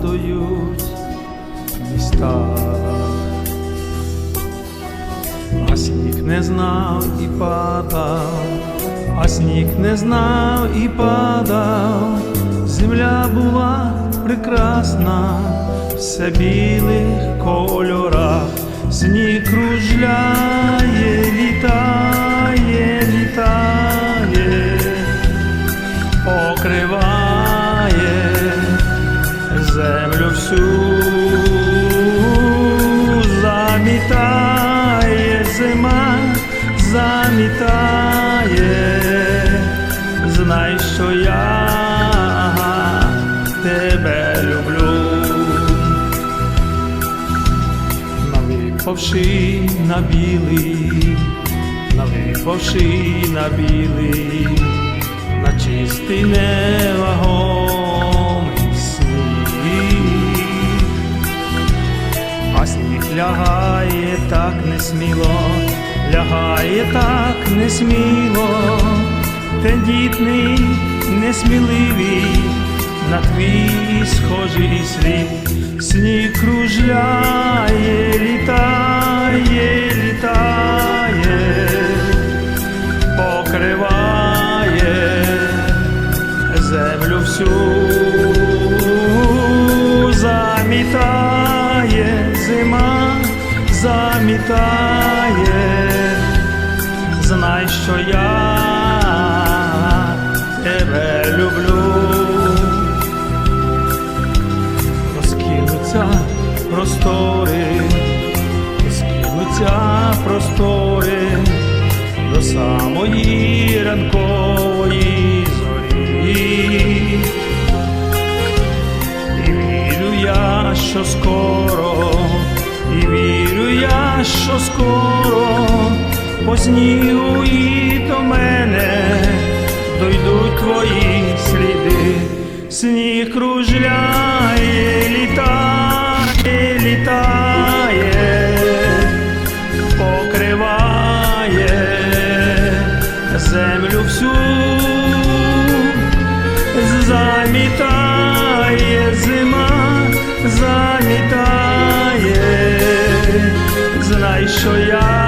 падають міста, а сніг не знав і падав, а сніг не знав і падав, земля була прекрасна в все білих кольорах, сніг кружляє літа. Землю всю замітає зима, замітає, знай, що я тебе люблю. Навипавши на білий, навипавши на білий, на чистий невагомий лягає так несміло, лягає так несміло, тендітний, несміливий, на твій схожий слід, сніг кружляє, літає, літає, покриває землю всю замітає, знай, що я тебе люблю, розкинуться простори, розкинуться простори до самої ранкової снігу і до мене дойдуть твої сліди, сніг кружляє, літає, літає, покриває землю всю. Замітає зима, замітає, знай, що я